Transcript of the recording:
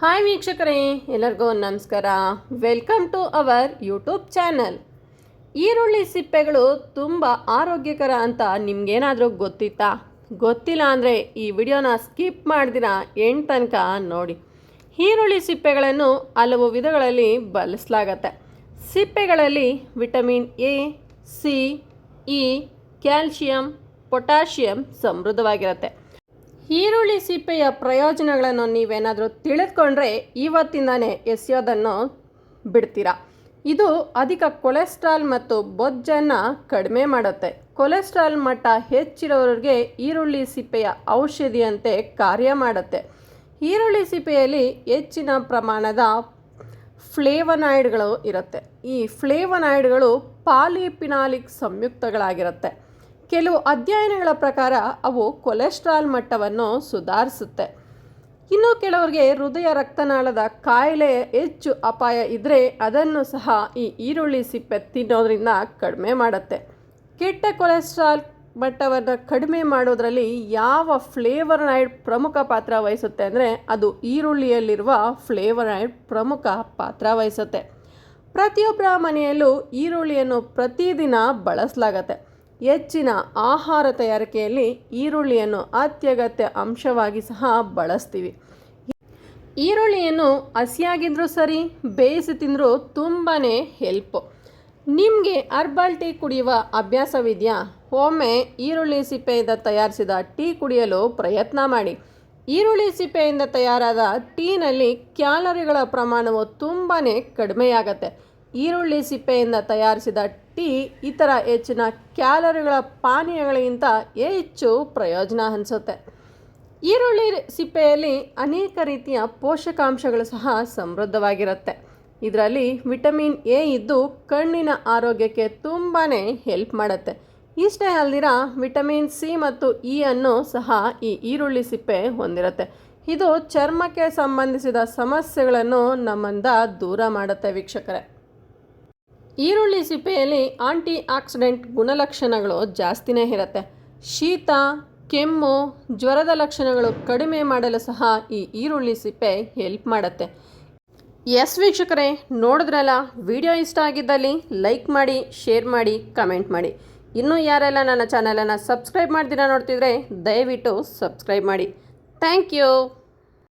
Hi ವೀಕ್ಷಕರೇ, ಎಲ್ಲರಿಗೂ ನಮಸ್ಕಾರ. Welcome to our YouTube channel ಈರುಳ್ಳಿ ಸಿಪ್ಪೆಗಳು ತುಂಬ ಆರೋಗ್ಯಕರ ಅಂತ ನಿಮಗೇನಾದರೂ ಗೊತ್ತಿತ್ತಾ? ಗೊತ್ತಿಲ್ಲ ಅಂದರೆ ಈ ವಿಡಿಯೋನ ಸ್ಕಿಪ್ ಮಾಡ್ದಿರಾ ಎಂಟು ತನಕ ನೋಡಿ. ಈರುಳ್ಳಿ ಸಿಪ್ಪೆಗಳನ್ನು ಹಲವು ವಿಧಗಳಲ್ಲಿ ಬಳಸಲಾಗತ್ತೆ. ಸಿಪ್ಪೆಗಳಲ್ಲಿ vitamin A, C, E calcium potassium ಸಮೃದ್ಧವಾಗಿರುತ್ತೆ. ಈರುಳ್ಳಿ ಸಿಪ್ಪೆಯ ಪ್ರಯೋಜನಗಳನ್ನು ನೀವೇನಾದರೂ ತಿಳಿದುಕೊಂಡ್ರೆ ಇವತ್ತಿಂದಾನೇ ಎಸೆಯೋದನ್ನು ಬಿಡ್ತೀರಾ? ಇದು ಅಧಿಕ ಕೊಲೆಸ್ಟ್ರಾಲ್ ಮತ್ತು ಬೊಜ್ಜನ್ನು ಕಡಿಮೆ ಮಾಡುತ್ತೆ. ಕೊಲೆಸ್ಟ್ರಾಲ್ ಮಟ್ಟ ಹೆಚ್ಚಿರೋರಿಗೆ ಈರುಳ್ಳಿ ಸಿಪ್ಪೆಯ ಔಷಧಿಯಂತೆ ಕಾರ್ಯ ಮಾಡುತ್ತೆ. ಈರುಳ್ಳಿ ಸಿಪ್ಪೆಯಲ್ಲಿ ಹೆಚ್ಚಿನ ಪ್ರಮಾಣದ ಫ್ಲೇವನಾಯ್ಡ್ಗಳು ಇರುತ್ತೆ. ಈ ಫ್ಲೇವನಾಯ್ಡ್ಗಳು ಪಾಲಿಪಿನಾಲಿಕ್ ಸಂಯುಕ್ತಗಳಾಗಿರುತ್ತೆ. ಕೆಲವು ಅಧ್ಯಯನಗಳ ಪ್ರಕಾರ ಅವು ಕೊಲೆಸ್ಟ್ರಾಲ್ ಮಟ್ಟವನ್ನು ಸುಧಾರಿಸುತ್ತೆ. ಇನ್ನು ಕೆಲವರಿಗೆ ಹೃದಯ ರಕ್ತನಾಳದ ಕಾಯಿಲೆ ಹೆಚ್ಚು ಅಪಾಯ ಇದ್ದರೆ ಅದನ್ನು ಸಹ ಈ ಈರುಳ್ಳಿ ಸಿಪ್ಪೆ ತಿನ್ನೋದ್ರಿಂದ ಕಡಿಮೆ ಮಾಡುತ್ತೆ. ಕೆಟ್ಟ ಕೊಲೆಸ್ಟ್ರಾಲ್ ಮಟ್ಟವನ್ನು ಕಡಿಮೆ ಮಾಡೋದರಲ್ಲಿ ಯಾವ ಫ್ಲೇವರ್ನಾಯ್ಡ್ ಪ್ರಮುಖ ಪಾತ್ರ ವಹಿಸುತ್ತೆ ಅಂದರೆ ಅದು ಈರುಳ್ಳಿಯಲ್ಲಿರುವ ಫ್ಲೇವರ್ನಾಯ್ಡ್ ಪ್ರಮುಖ ಪಾತ್ರ ವಹಿಸುತ್ತೆ. ಪ್ರತಿಯೊಬ್ಬರ ಮನೆಯಲ್ಲೂ ಈರುಳ್ಳಿಯನ್ನು ಪ್ರತಿದಿನ ಬಳಸಲಾಗತ್ತೆ. ಹೆಚ್ಚಿನ ಆಹಾರ ತಯಾರಿಕೆಯಲ್ಲಿ ಈರುಳ್ಳಿಯನ್ನು ಅತ್ಯಗತ್ಯ ಅಂಶವಾಗಿ ಸಹ ಬಳಸ್ತೀವಿ. ಈರುಳ್ಳಿಯನ್ನು ಹಸಿಯಾಗಿದ್ದರೂ ಸರಿ, ಬೇಯಿಸಿ ತಿಂದರೂ ತುಂಬಾ ಹೆಲ್ಪು ನಿಮಗೆ ಹರ್ಬಲ್ ಟೀ ಕುಡಿಯುವ ಅಭ್ಯಾಸವಿದೆಯಾ? ಒಮ್ಮೆ ಈರುಳ್ಳಿ ಸಿಪ್ಪೆಯಿಂದ ತಯಾರಿಸಿದ ಟೀ ಕುಡಿಯಲು ಪ್ರಯತ್ನ ಮಾಡಿ. ಈರುಳ್ಳಿ ಸಿಪ್ಪೆಯಿಂದ ತಯಾರಾದ ಟೀನಲ್ಲಿ ಕ್ಯಾಲರಿಗಳ ಪ್ರಮಾಣವು ತುಂಬಾ ಕಡಿಮೆಯಾಗತ್ತೆ. ಈರುಳ್ಳಿ ಸಿಪ್ಪೆಯಿಂದ ತಯಾರಿಸಿದ ಟೀ, ಇತರ ಹೆಚ್ಚಿನ ಕ್ಯಾಲರಿಗಳ ಪಾನೀಯಗಳಿಗಿಂತ ಹೆಚ್ಚು ಪ್ರಯೋಜನ ಅನಿಸುತ್ತೆ. ಈರುಳ್ಳಿ ಸಿಪ್ಪೆಯಲ್ಲಿ ಅನೇಕ ರೀತಿಯ ಪೋಷಕಾಂಶಗಳು ಸಹ ಸಮೃದ್ಧವಾಗಿರುತ್ತೆ. ಇದರಲ್ಲಿ ವಿಟಮಿನ್ ಎ ಇದ್ದು ಕಣ್ಣಿನ ಆರೋಗ್ಯಕ್ಕೆ ತುಂಬಾ ಹೆಲ್ಪ್ ಮಾಡುತ್ತೆ. ಇಷ್ಟೇ ಅಲ್ದಿರ, ವಿಟಮಿನ್ ಸಿ ಮತ್ತು ಇ ಅನ್ನು ಸಹ ಈ ಈರುಳ್ಳಿ ಸಿಪ್ಪೆ ಹೊಂದಿರುತ್ತೆ. ಇದು ಚರ್ಮಕ್ಕೆ ಸಂಬಂಧಿಸಿದ ಸಮಸ್ಯೆಗಳನ್ನು ನಮ್ಮಿಂದ ದೂರ ಮಾಡುತ್ತೆ ವೀಕ್ಷಕರೇ. ಈರುಳ್ಳಿ ಸಿಪ್ಪೆಯಲ್ಲಿ ಆಂಟಿ ಆಕ್ಸಿಡೆಂಟ್ ಗುಣಲಕ್ಷಣಗಳು ಜಾಸ್ತಿನೇ ಇರುತ್ತೆ. ಶೀತ, ಕೆಮ್ಮು, ಜ್ವರದ ಲಕ್ಷಣಗಳು ಕಡಿಮೆ ಮಾಡಲು ಸಹ ಈ ಈರುಳ್ಳಿ ಸಿಪ್ಪೆ ಹೆಲ್ಪ್ ಮಾಡುತ್ತೆ. ಎಸ್ ವೀಕ್ಷಕರೇ, ನೋಡಿದ್ರಲ್ಲ? ವಿಡಿಯೋ ಇಷ್ಟ ಆಗಿದ್ದಲ್ಲಿ ಲೈಕ್ ಮಾಡಿ, ಶೇರ್ ಮಾಡಿ, ಕಮೆಂಟ್ ಮಾಡಿ. ಇನ್ನೂ ಯಾರೆಲ್ಲ ನನ್ನ ಚಾನಲನ್ನು ಸಬ್ಸ್ಕ್ರೈಬ್ ಮಾಡ್ದಿರ ನೋಡ್ತಿದ್ರೆ ದಯವಿಟ್ಟು ಸಬ್ಸ್ಕ್ರೈಬ್ ಮಾಡಿ. Thank you!